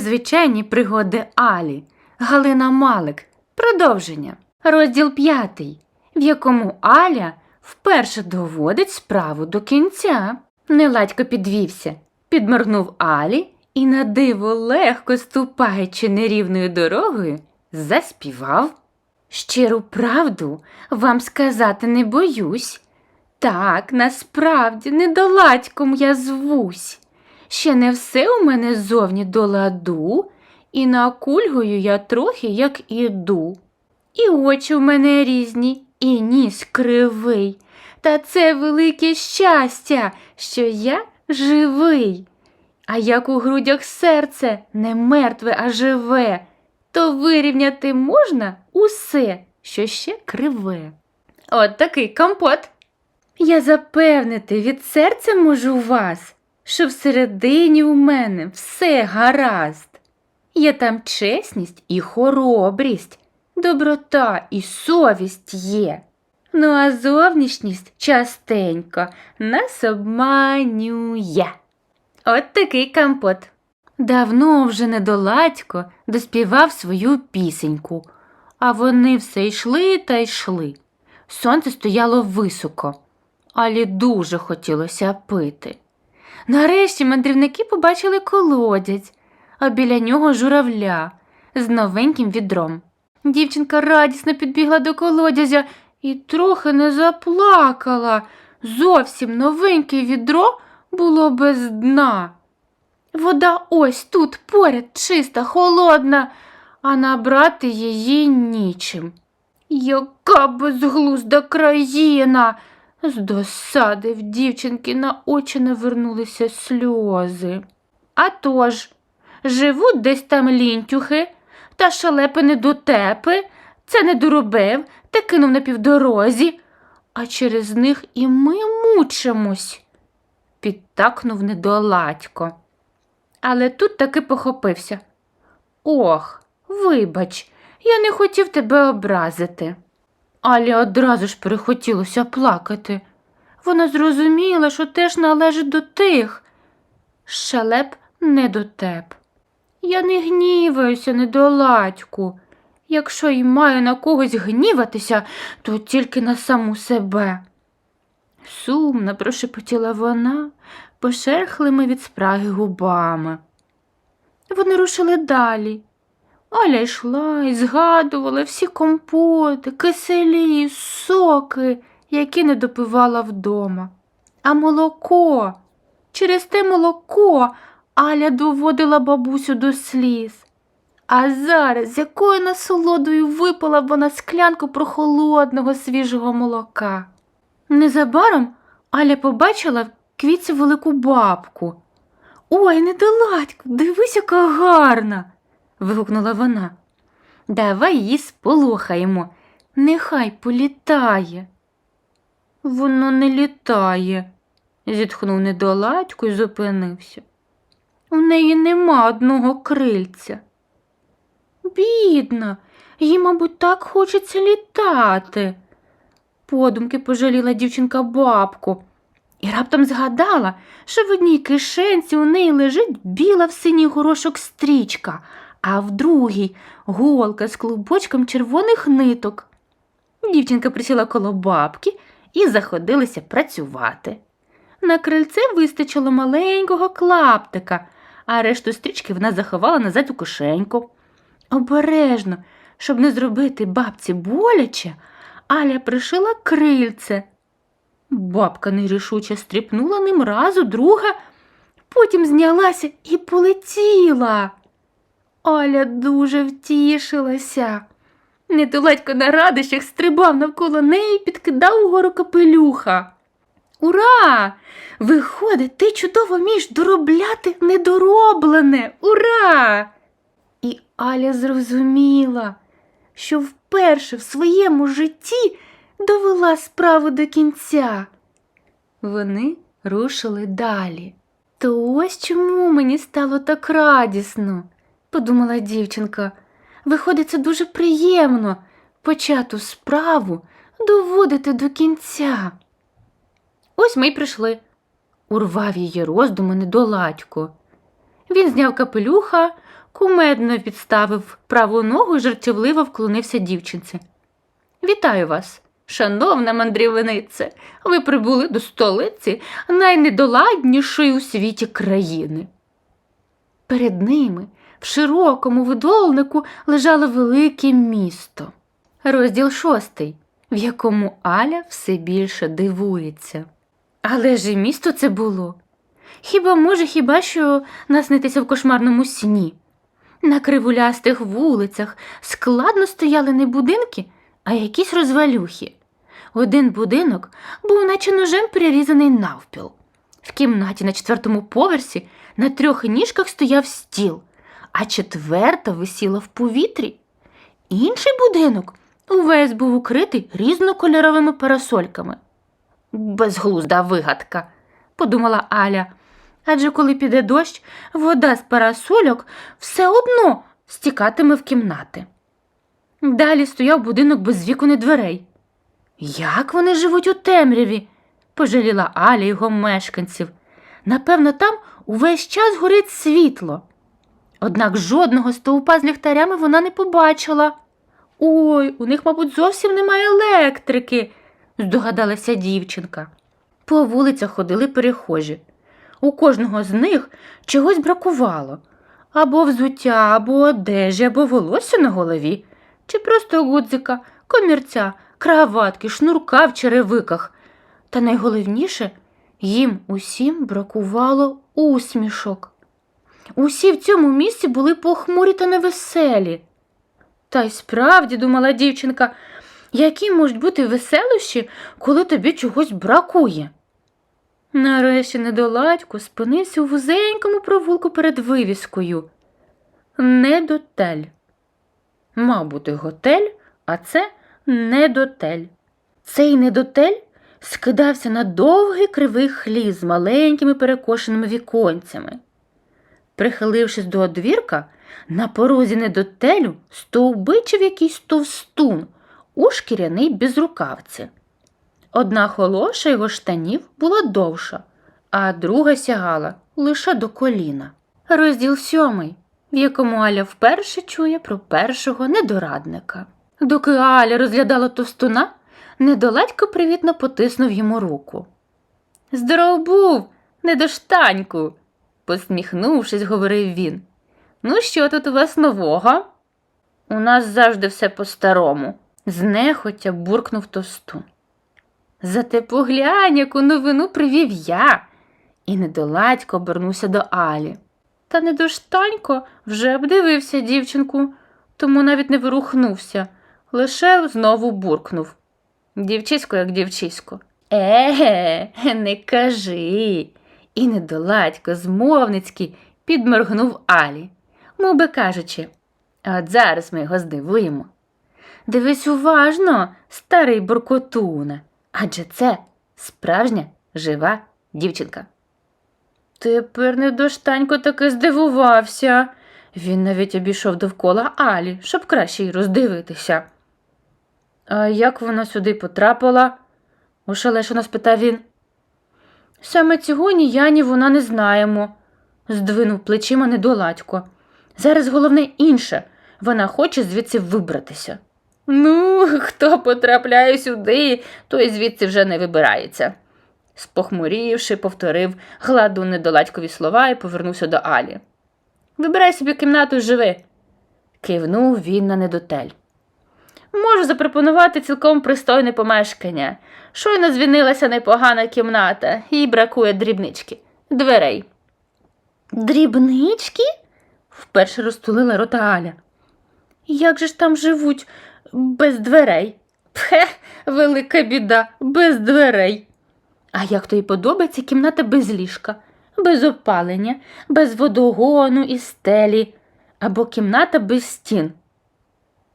Незвичайні пригоди Алі. Галина Малик. Продовження. Розділ п'ятий, в якому Аля вперше доводить справу до кінця. Неладько підвівся, підморгнув Алі і на диво легко ступаючи нерівною дорогою, заспівав. Щиру правду вам сказати не боюсь. Так, насправді, недоладьком я звусь. Ще не все у мене зовні до ладу, і накульгую я трохи, як іду. І очі в мене різні, і ніс кривий. Та це велике щастя, що я живий. А як у грудях серце не мертве, а живе, то вирівняти можна усе, що ще криве. От такий компот. Я запевнити від серця можу вас, що всередині у мене все гаразд. Є там чесність і хоробрість, доброта і совість є. Ну а зовнішність частенько нас обманює. От такий компот. Давно вже недоладько доспівав свою пісеньку, а вони все йшли та йшли. Сонце стояло високо, але дуже хотілося пити. Нарешті мандрівники побачили колодязь, а біля нього журавля з новеньким відром. Дівчинка радісно підбігла до колодязя і трохи не заплакала. Зовсім новеньке відро було без дна. Вода ось тут поряд чиста, холодна, а набрати її нічим. Яка безглузда країна. З досади в дівчинки на очі навернулися сльози. А тож, живуть десь там лінтюхи, та шалепи недотепи, це не доробив та кинув на півдорозі, а через них і ми мучимось, підтакнув недоладько. Але тут таки похопився. Ох, вибач, я не хотів тебе образити. Алі одразу ж перехотілося плакати. Вона зрозуміла, що теж належить до тих. Шалеп не дотеп. Я не гніваюся, недоладьку. Якщо й маю на когось гніватися, то тільки на саму себе. Сумно прошепотіла вона пошерхлими від спраги губами. Вони рушили далі. Аля йшла і згадувала всі компоти, киселі, соки, які не допивала вдома. А молоко, через те молоко Аля доводила бабусю до сліз. А зараз якою насолодою випила б вона склянку прохолодного свіжого молока. Незабаром Аля побачила в квітці велику бабку. Ой, недоладько, дивись, яка гарна. Вигукнула вона. Давай її сполохаємо, нехай політає. Воно не літає, зітхнув недоладько і зупинився. У неї нема одного крильця. Бідна, їй, мабуть, так хочеться літати. Подумки пожаліла дівчинка бабку і раптом згадала, що в одній кишенці у неї лежить біла в синій горошок стрічка, а в другій голка з клубочком червоних ниток. Дівчинка присіла коло бабки і заходилася працювати. На крильце вистачило маленького клаптика, а решту стрічки вона заховала назад у кишеньку. Обережно, щоб не зробити бабці боляче, Аля пришила крильце. Бабка нерішуче стріпнула ним разу, друга, потім знялася і полетіла. Аля дуже втішилася. Недоладько на радощах стрибав навколо неї і підкидав угору капелюха. Ура! Виходить, ти чудово вмієш доробляти недороблене. Ура! І Аля зрозуміла, що вперше в своєму житті довела справу до кінця. Вони рушили далі. То ось чому мені стало так радісно, подумала дівчинка. Виходить, це дуже приємно почату справу доводити до кінця. Ось ми й прийшли, урвав її роздуми недоладько. Він зняв капелюха, кумедно підставив праву ногу і жартівливо вклонився дівчинці. Вітаю вас, шановна мандрівнице. Ви прибули до столиці найнедоладнішої у світі країни. Перед ними в широкому видолнику лежало велике місто. Розділ шостий, в якому Аля все більше дивується. Але ж і місто це було. Хіба може, хіба що наснитися в кошмарному сні? На кривулястих вулицях складно стояли не будинки, а якісь розвалюхи. Один будинок був наче ножем перерізаний навпіл. В кімнаті на четвертому поверсі на трьох ніжках стояв стіл, а четверта висіла в повітрі. Інший будинок увесь був укритий різнокольоровими парасольками. Безглузда вигадка, подумала Аля. Адже коли піде дощ, вода з парасольок все одно стікатиме в кімнати. Далі стояв будинок без вікон і дверей. Як вони живуть у темряві? пожаліла Аля його мешканців. Напевно, там увесь час горить світло. Однак жодного стовпа з ліхтарями вона не побачила. Ой, у них, мабуть, зовсім немає електрики, здогадалася дівчинка. По вулицях ходили перехожі. У кожного з них чогось бракувало або взуття, або одежі, або волосся на голові, чи просто гудзика, комірця, краватки, шнурка в черевиках. Та найголовніше, їм усім бракувало усмішок. Усі в цьому місці були похмурі та невеселі. Та й справді, думала дівчинка, які можуть бути веселощі, коли тобі чогось бракує. Нарешті недоладько спинився у вузенькому провулку перед вивіскою. Недотель. Мав бути готель, а це недотель. Цей недотель скидався на довгий кривий хліз з маленькими перекошеними віконцями. Прихилившись до одвірка, на порозі недотелю стовбичив якийсь товстун у шкіряній безрукавці. Одна холоша його штанів була довша, а друга сягала лише до коліна. Розділ сьомий, в якому Аля вперше чує про першого недорадника. Доки Аля розглядала товстуна, недоладько привітно потиснув йому руку. Здоров був, недоштаньку, посміхнувшись, говорив він. Ну, що тут у вас нового? У нас завжди все по-старому, знехотя буркнув товстун. Зате поглянь, яку новину привів я. І недоладько обернувся до Алі. Та недоштанько вже обдивився дівчинку, тому навіть не вирухнувся, лише знову буркнув. Дівчисько, як дівчисько. Еге, не кажи. І недоладько, змовницький, підморгнув Алі, мов би кажучи, от зараз ми його здивуємо. Дивись уважно, старий буркотуне, адже це справжня жива дівчинка. Тепер недоштанько таки здивувався. Він навіть обійшов довкола Алі, щоб краще й роздивитися. А як вона сюди потрапила? ошелешено спитав він. Саме цього ні я, ні вона не знаємо, здвинув плечима недоладько. Зараз головне інше вона хоче звідси вибратися. Ну, хто потрапляє сюди, той звідси вже не вибирається. Спохмурівши, повторив гладу недоладькові слова і повернувся до Алі. Вибирай собі кімнату і живи, кивнув він на недотель. Можу запропонувати цілком пристойне помешкання. Щойно звінилася непогана кімната, їй бракує дрібнички, дверей. Дрібнички? вперше розтулила рота Аля. Як же ж там живуть без дверей? Пхе, велика біда, без дверей. А як тобі подобається кімната без ліжка, без опалення, без водогону і стелі, або кімната без стін?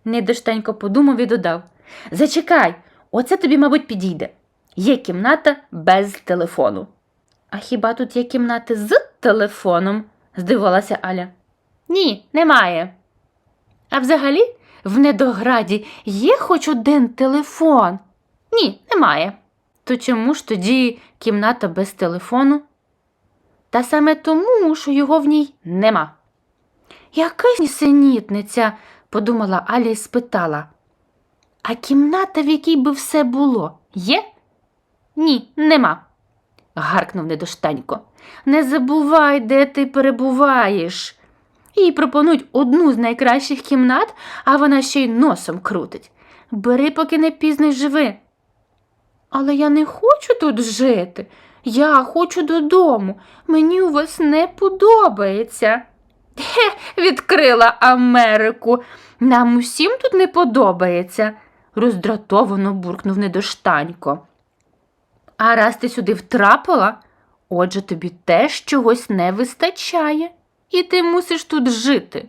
Недоштенько подумав і додав Зачекай, оце тобі, мабуть, підійде. Є кімната без телефону. А хіба тут є кімнати з телефоном? здивувалася Аля. Ні, немає. А взагалі, в недограді є хоч один телефон? Ні, немає. То чому ж тоді кімната без телефону? та саме тому, що його в ній нема. Яка нісенітниця, подумала Аля і спитала. А кімната, в якій би все було, є? Ні, нема. гаркнув недоштанько. Не забувай, де ти перебуваєш. Їй пропонують одну з найкращих кімнат, а вона ще й носом крутить. Бери, поки не пізно живи. Але я не хочу тут жити. Я хочу додому. Мені у вас не подобається. Хе, відкрила Америку. Нам усім тут не подобається, роздратовано буркнув недоштанько. А раз ти сюди втрапила, отже тобі теж чогось не вистачає, і ти мусиш тут жити.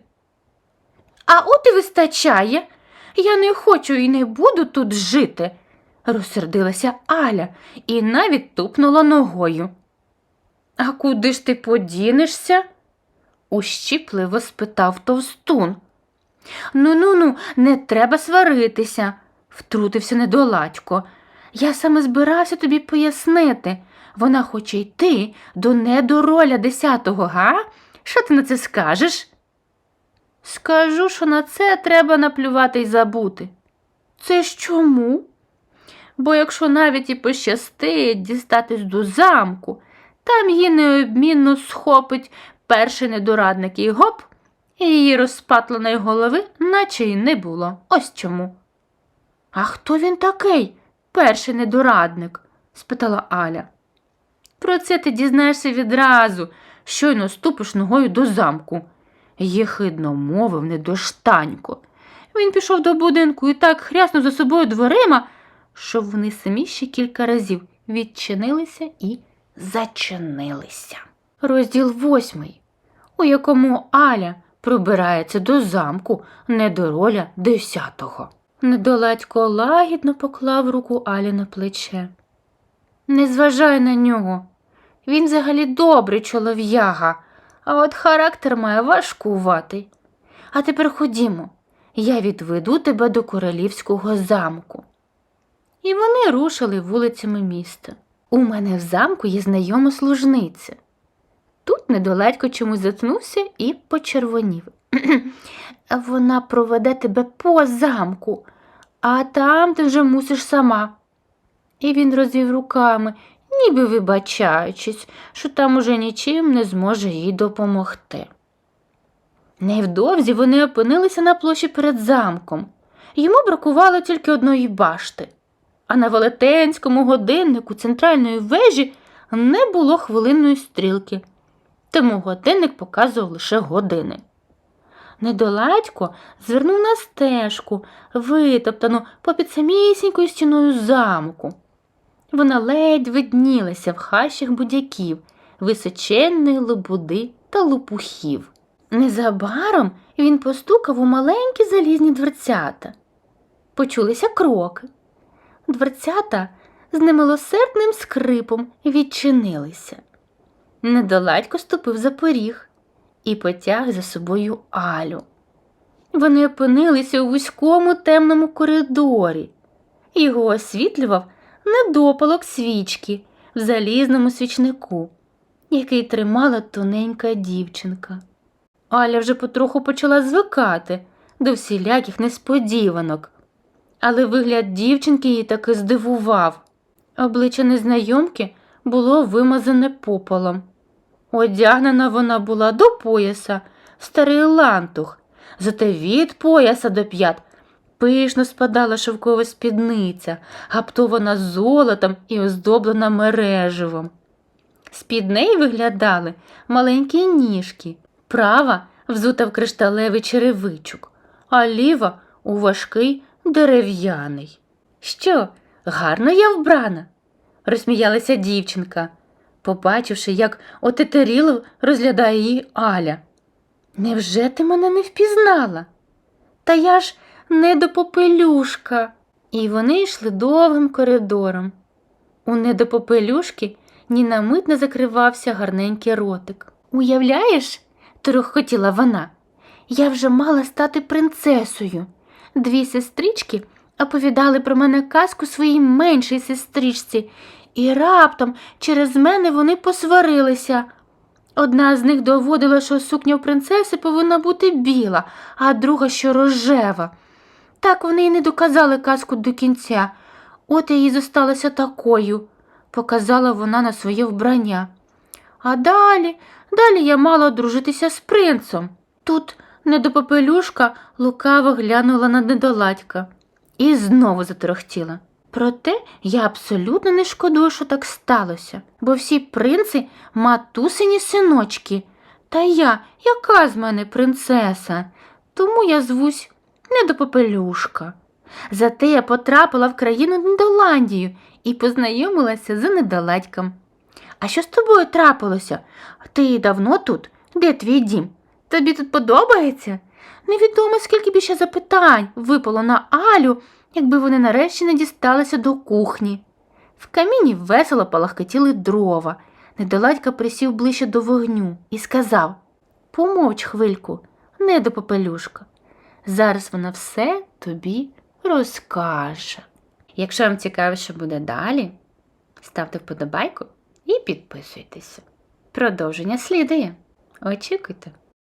А от і вистачає. Я не хочу і не буду тут жити, розсердилася Аля і навіть тупнула ногою. А куди ж ти подінешся? Ущіпливо спитав товстун. Ну ну ну, не треба сваритися, втрутився недоладько. Я саме збирався тобі пояснити. Вона хоче йти до недороля десятого, га? Що ти на це скажеш? Скажу, що на це треба наплювати й забути. Це ж чому? Бо якщо навіть і пощастить дістатись до замку, там її необмінно схопить перший недорадник і гоп, і її розпатленої голови наче й не було. Ось чому. А хто він такий, перший недорадник? спитала Аля. Про це ти дізнаєшся відразу, щойно ступиш ногою до замку, єхидно мовив недоштанько. Він пішов до будинку і так хряснув за собою дверима, що вони самі ще кілька разів відчинилися і зачинилися. Розділ восьмий, у якому Аля пробирається до замку недороля десятого. Недоладько лагідно поклав руку Алі на плече. Не зважай на нього. Він взагалі добрий чолов'яга, а от характер має важкуватий. А тепер ходімо, я відведу тебе до королівського замку. І вони рушили вулицями міста. У мене в замку є знайома служниця. Тут недалечко чомусь затнувся і почервонів. Вона проведе тебе по замку, а там ти вже мусиш сама. І він розвів руками, ніби вибачаючись, що там уже нічим не зможе їй допомогти. Невдовзі вони опинилися на площі перед замком. Йому бракувало тільки одної башти, а на велетенському годиннику центральної вежі не було хвилинної стрілки, тому годинник показував лише години. Недоладько звернув на стежку, витоптану попід самісінькою стіною замку. Вона ледь виднілася в хащах будяків, височенної лобуди та лопухів. Незабаром він постукав у маленькі залізні дверцята. Почулися кроки. Дверцята з немилосердним скрипом відчинилися. Недоладько ступив за поріг і потяг за собою Алю. Вони опинилися у вузькому темному коридорі. Його освітлював недопалок свічки в залізному свічнику, який тримала тоненька дівчинка. Аля вже потроху почала звикати до всіляких несподіванок, але вигляд дівчинки її таки здивував. Обличчя незнайомки було вимазане попелом. Одягнена вона була до пояса, в старий лантух, зате від пояса до п'ят пишно спадала шовкова спідниця, гаптована золотом і оздоблена мереживом. З-під неї виглядали маленькі ніжки, права взута в кришталевий черевичок, а ліва у важкий дерев'яний. Що, гарно я вбрана? розсміялася дівчинка, побачивши, як отетеріло розглядає її Аля. Невже ти мене не впізнала? Та я ж не до попелюшка. І вони йшли довгим коридором. У недопопелюшки ні на мить не закривався гарненький ротик. Уявляєш, торохотіла вона, я вже мала стати принцесою. Дві сестрички оповідали про мене казку своїй меншій сестричці, і раптом через мене вони посварилися. Одна з них доводила, що сукня принцеси повинна бути біла, а друга, що рожева. Так вони й не доказали казку до кінця. От їй зосталася такою, показала вона на своє вбрання. А далі, далі я мала одружитися з принцем. Тут недопопелюшка лукаво глянула на недоладька і знову заторохтіла. Проте я абсолютно не шкодую, що так сталося, бо всі принци матусині синочки. Та я, яка з мене принцеса? Тому я звусь недопопелюшка. Зате я потрапила в країну Недоландію і познайомилася з недоладьком. А що з тобою трапилося? Ти давно тут? Де твій дім? Тобі тут подобається? Невідомо, скільки б ще запитань випало на Алю, якби вони нарешті не дісталися до кухні. В каміні весело палахкотіли дрова. Недоладька присів ближче до вогню і сказав Помовч хвильку, не до попелюшка. Зараз вона все тобі розкаже. Якщо вам цікаво, що буде далі, ставте вподобайку і підписуйтеся. Продовження слідує. Очікуйте.